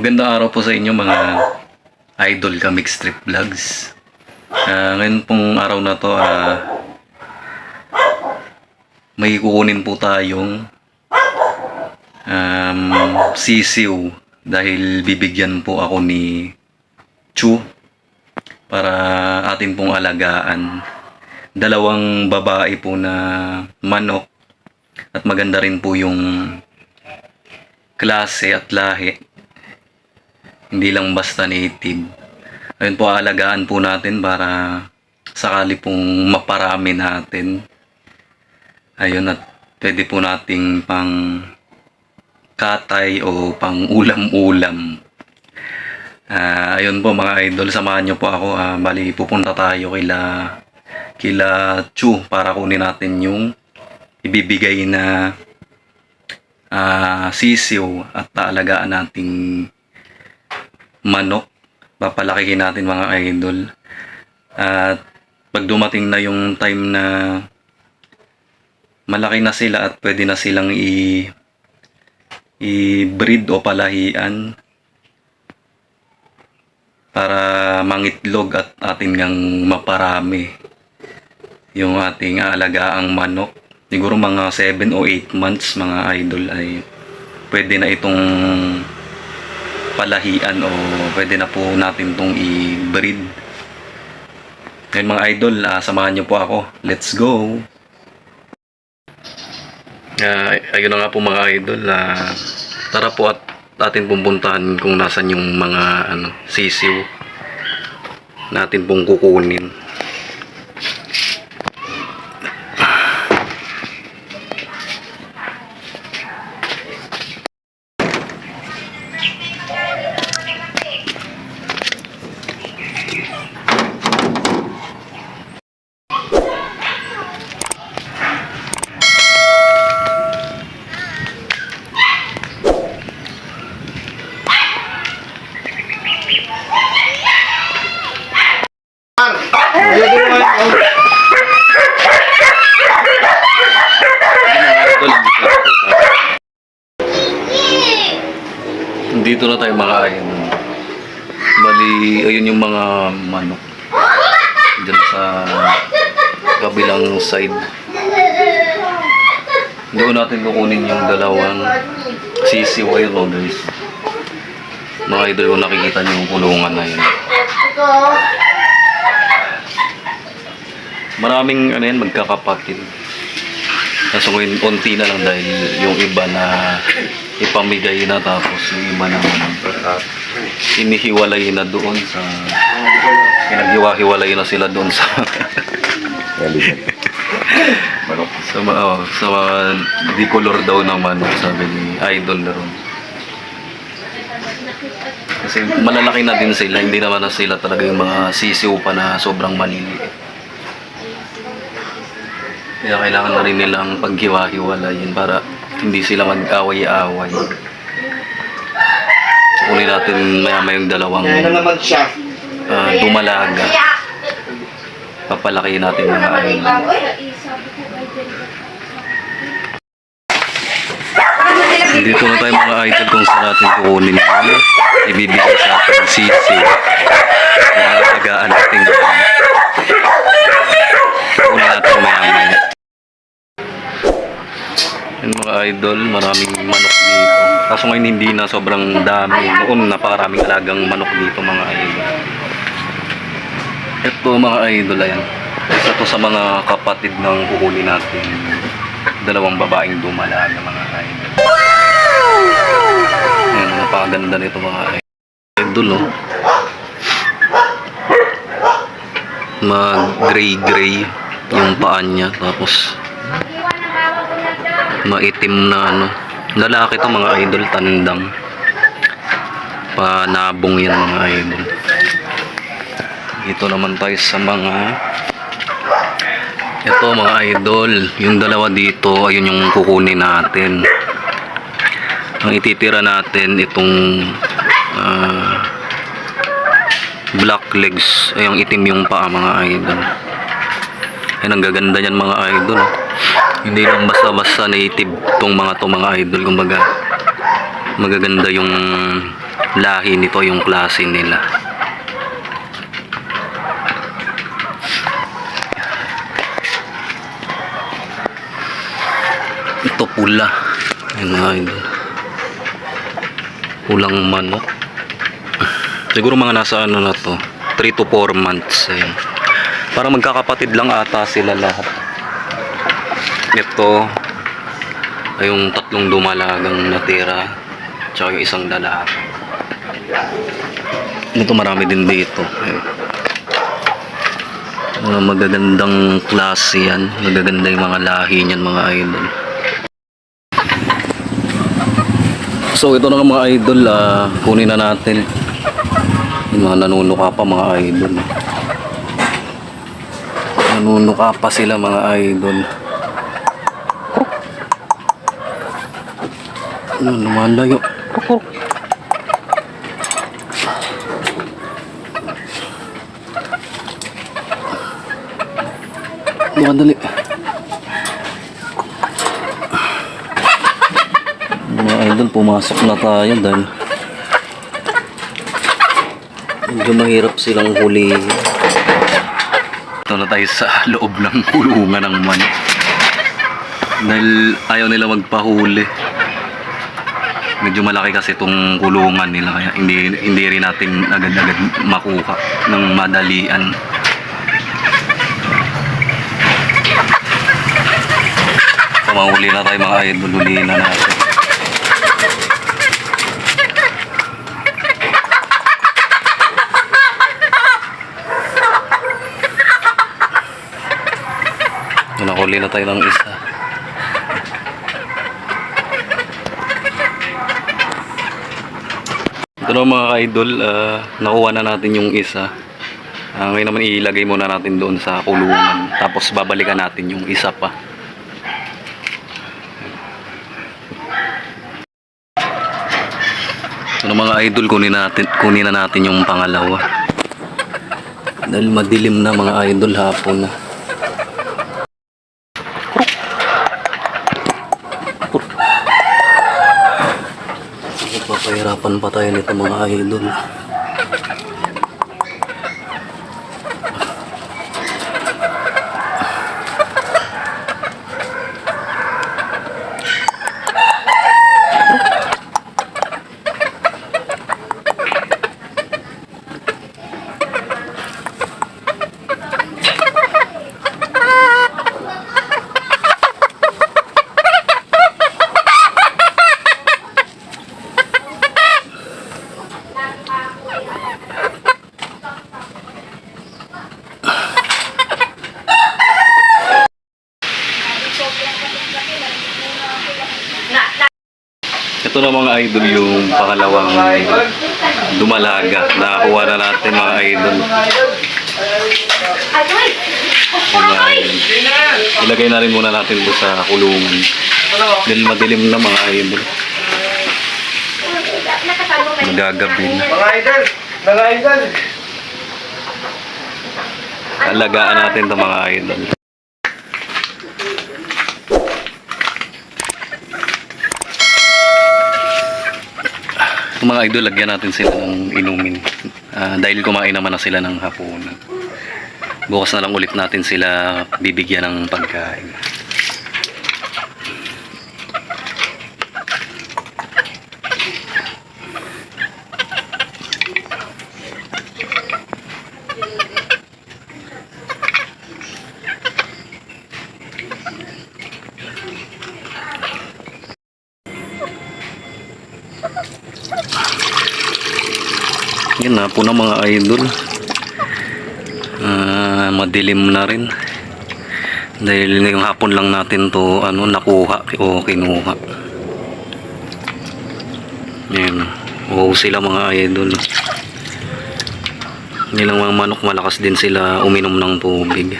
Magandang araw po sa inyo mga idol ka Mix Trip Vlogs. Ah, ngayon pong araw na to, ah, may kukunin po tayong um, sisiw dahil bibigyan po ako ni Chu para atin pong alagaan. Dalawang babae po na manok at maganda rin po yung klase at lahi. Hindi lang basta native. Ayun po, aalagaan po natin para sakali pong maparami natin. Ayun at pwede po nating pang katay o pang ulam-ulam. Ah, ayun po mga idol, samahan niyo po ako. Ah, bali pupunta tayo kila kila Chu para kunin natin yung ibibigay na ah, sisiw at taalagaan nating manok. Papalakihin natin mga idol. At pag dumating na yung time na malaki na sila at pwede na silang i i-breed o palahian para mangitlog at atin ngang maparami yung ating alagaang manok. Siguro mga 7 o 8 months mga idol ay pwede na itong palahian o pwede na po natin itong i-breed. Ngayon mga idol, ah, samahan niyo po ako. Let's go! Ah, ayun na nga po mga idol. ah, tara po at atin pupuntahan kung nasan yung mga ano, sisiw natin pong kukunin. Dito na tayo mga ayun. Bali, ayun yung mga manok. Diyan sa kabilang side. Doon natin kukunin yung dalawang ayun oh guys. Mga idol kung nakikita niyo yung kulungan na yun. Maraming ano yan, magkakapatid. Kaso ngayon, konti na lang dahil yung iba na ipamigay na tapos yung iba naman. Inihiwalay na doon sa pinaghiwa-hiwalay na sila doon sa sa oh, sa mga di color daw naman sabi ni idol na ron. Kasi malalaki na din sila hindi naman na sila talaga yung mga sisiw pa na sobrang maliliit. Kaya kailangan na rin nilang paghiwa-hiwalayin para hindi sila mag-away-away. Kunin natin maya yung dalawang na ah, dumalaga. Papalaki natin mga ayun. Dito na tayo mga idol kung saan natin kukunin yung ibibigay sa ating sisi. Kung alagaan natin kunin natin maya maya. Idol, maraming manok dito. Kaso ngayon hindi na sobrang dami. Noon napakaraming alagang manok dito mga idol. Ito mga idol, ayan. Isa to sa mga kapatid ng kukunin natin. Dalawang babaeng dumalaga mga idol. Ayan, napakaganda nito mga idol, oh. Mag-gray-gray yung paan niya. Tapos, maitim na ano. Lalaki to mga idol, tandang. Panabong yan mga idol. Dito naman tayo sa mga ito mga idol, yung dalawa dito, ayun yung kukunin natin. Ang ititira natin itong ah, black legs, ay itim yung paa mga idol. Ay ang gaganda niyan mga idol. Hindi lang basta-basta native tong mga to mga idol, kumbaga magaganda yung lahi nito yung klase nila. Ito pula. Ayan mga idol. Pulang manok. Siguro mga nasa ano na to. 3 to 4 months. Ayan. Para magkakapatid lang ata sila lahat. Ito ay yung tatlong dumalagang natira. Tsaka yung isang lalaki. Ito marami din dito. Ayan. Mga magagandang klase yan. Magaganda yung mga lahi niyan mga idol. So ito na mga idol, ah, kunin na natin. Yung mga nanunuka pa mga idol. Nanunuka pa sila mga idol. Ano lumalayo? Bukan dali. Mga idol, pumasok na tayo dahil medyo mahirap silang huli. Ito na tayo sa loob ng kulungan ng manok. Dahil ayaw nila magpahuli. Medyo malaki kasi itong kulungan nila kaya hindi hindi rin natin agad-agad makuha ng madalian. Pamahuli na tayo mga idol, huliin na natin. Nakuli na tayo ng isa. Ito na mga idol, ah, nakuha na natin yung isa. Ah, ngayon naman ilagay muna natin doon sa kulungan. Tapos babalikan natin yung isa pa. Ano mga idol, kunin natin, kunin na natin yung pangalawa. Dahil madilim na mga idol hapon na. Papahirapan pa tayo nito mga idol. Ito na mga idol yung pangalawang dumalaga. Nakakuha na natin mga idol. Idol. Ilagay na rin muna natin ito sa kulungan. Dahil madilim na mga idol. Magagabi na. Mga idol! Mga idol! Alagaan natin ito mga idol. Mga idol, lagyan natin sila ng inumin. Ah, dahil kumain naman na sila ng hapunan. Bukas na lang ulit natin sila bibigyan ng pagkain. Yan na po na mga idol. Ah, madilim na rin. Dahil ngayong hapon lang natin to ano nakuha o kinuha. Yan. Wow sila mga idol. Nilang mga manok malakas din sila uminom ng tubig.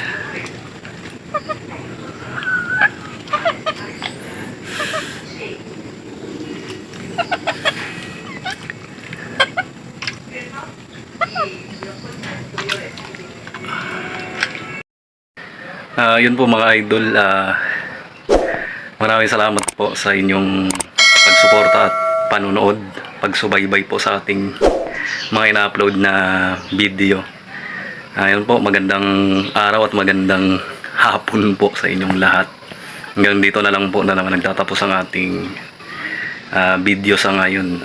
Ah, yun po mga idol. Ah, maraming salamat po sa inyong pagsuporta at panunood, pagsubaybay po sa ating mga ina-upload na video. Ayun po, magandang araw at magandang hapon po sa inyong lahat. Hanggang dito na lang po na naman nagtatapos ang ating ah, video sa ngayon.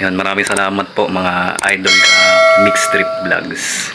Yan, maraming salamat po mga idol ka Mixed Trip Vlogs.